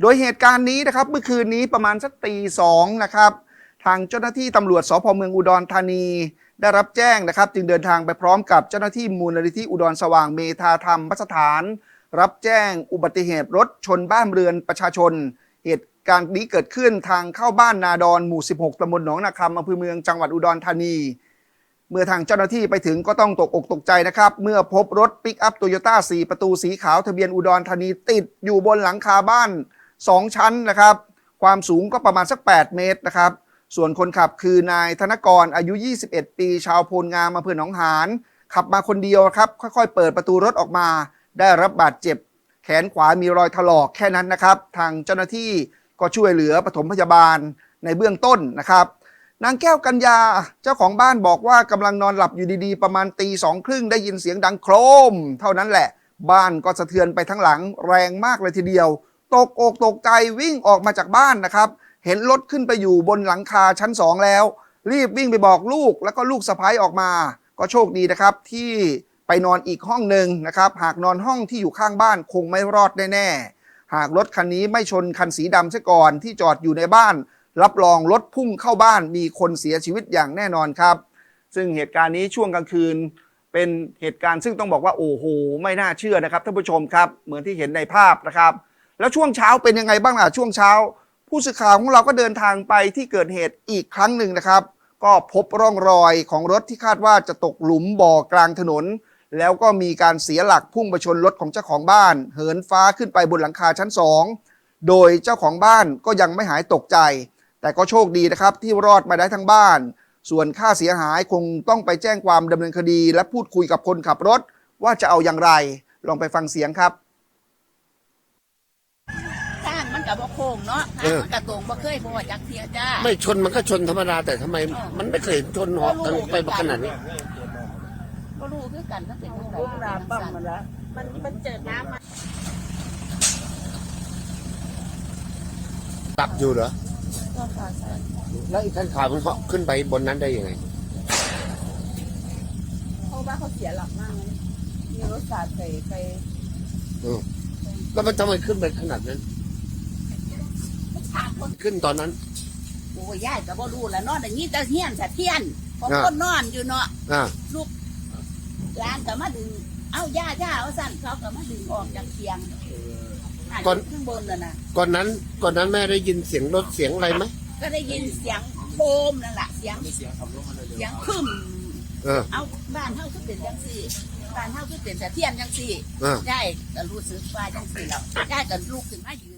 โดยเหตุการณ์นี้นะครับเมื่อคืนนี้ประมาณสักตีสองนะครับ ทางเจ้าหน้าที่ตำรวจสพเมืองอุดรธานี ได้รับแจ้งนะครับ จึงเดินทางไปพร้อมกับเจ้าหน้าที่มูลนิธิอุดรสว่างเมธาธรรมสถาน รับแจ้งอุบัติเหตุรถชนบ้านเรือนประชาชน เหตุการณ์นี้เกิดขึ้นทางเข้าบ้านนาดอนหมู่ 16ตำบลหนองนาคำอำเภอเมืองจังหวัดอุดรธานีเมื่อทางเจ้าหน้าที่ไปถึงก็ต้องตกอกตกใจนะครับ เมื่อพบรถปิกอัพโตโยต้า4ประตูสีขาวทะเบียนอุดรธานีติดอยู่บนหลังคาบ้าน 2 ชั้นนะครับ ความสูงก็ประมาณสัก 8 เมตรนะครับ ส่วนคนขับคือนายธนกรอายุ 21 ปี ชาวโพลงามอำเภอหนองหานขับมาคนเดียวครับค่อยๆ เปิดประตูรถออกมา ได้รับบาดเจ็บ แขนขวามีรอยถลอกแค่นั้นนะครับ ทางเจ้าหน้าที่ก็ช่วยเหลือปฐมพยาบาลในเบื้องต้นนะครับ นางแก้วกัญญาเจ้าของบ้านบอกว่ากำลังนอนหลับอยู่ดีๆ ประมาณตีสองครึ่งได้ยินเสียงดังโครม เท่านั้นแหละ บ้านก็สะเทือนไปทั้งหลังแรงมากเลยทีเดียว ตกอกตกใจวิ่งออกมาจากบ้านนะครับ เห็นรถขึ้นไปอยู่บนหลังคาชั้นสองแล้ว รีบวิ่งไปบอกลูกแล้วก็ลูกสะพ้ายออกมา ก็โชคดีนะครับที่ไปนอนอีกห้องหนึ่งนะครับ หากนอนห้องที่อยู่ข้างบ้านคงไม่รอดแน่ๆหากรถคันนี้ไม่ชนคันสีดำซะก่อนที่จอดอยู่ในบ้าน รับรองรถพุ่งเข้าบ้านมีคนเสียชีวิตอย่างแน่นอนครับ ซึ่งเหตุการณ์นี้ช่วงกลางคืนเป็นเหตุการณ์ซึ่งต้องบอกว่าโอ้โหไม่น่าเชื่อนะครับท่านผู้ชมครับ เหมือนที่เห็นในภาพนะครับ แล้วช่วงเช้าเป็นยังไงบ้างล่ะช่วงเช้า ผู้สื่อข่าวของเราก็เดินทางไปที่เกิดเหตุอีกครั้งหนึ่งนะครับ ก็พบร่องรอยของรถที่คาดว่าจะตกหลุมบ่อกลางถนน แล้วก็มีการเสียหลักพุ่งไปชนรถของเจ้าของบ้าน เหินฟ้าขึ้นไปบนหลังคาชั้นสองโดยเจ้าของบ้านก็ยังไม่หายตกใจ แต่ก็โชคดีนะครับที่รอดมาได้ทั้งบ้าน ส่วนค่าเสียหายคงต้องไปแจ้งความดำเนินคดี และพูดคุยกับคนขับรถว่าจะเอาอย่างไร ลองไปฟังเสียงครับ สร้างมัน กับบ่โค้งเนาะเออ มันกับตรงบ่เคยบ่จักเทียจ้า ไม่ชนมันก็ชนธรรมดาแต่ทำไม มันไม่เคยชนหอกกันไปขนาดนี้บ่รู้คือกันมันเป็นจังไดปลาปั๊มมันละมันมันเจอน้ำมาตับอยู่เหรอ ก็พาใส่แล้วอีกขั้นขาวมันเหาะขึ้นไปบนนั้นได้ยังไง เพราะว่าเขาเสียหลักมากเลยมีรถสาดใส่ไปอืมแล้วมันทำไมขึ้นไปขนาดนั้น ถามคนขึ้นตอนนั้น โอ้ยยายก็บ่รู้แล้วเนาะแต่นี้แต่เฮียนสะเทียนของอ่า คนนอนอยู่เนาะอ่าลูกหลานก็มาดึง เอ้าย่าย่าเอาสั่นเขาก็มาดึงออกจากเตียงก่อนข้างบนน่ะนะก่อนนั้นก่อนนั้นแม่ได้ยินเสียงรถเสียงอะไรไหมก็ได้ยินเสียงโคมนั่นแหละเสียงเสียงคึมเออ เอาบ้านเฮาคือเป็นจังซี่บ้านเฮาคือเป็นแต่เทียนจังซี่เออได้ก็รู้สึกว่าจังซี่แล้วได้ก็ลุกขึ้นมายืน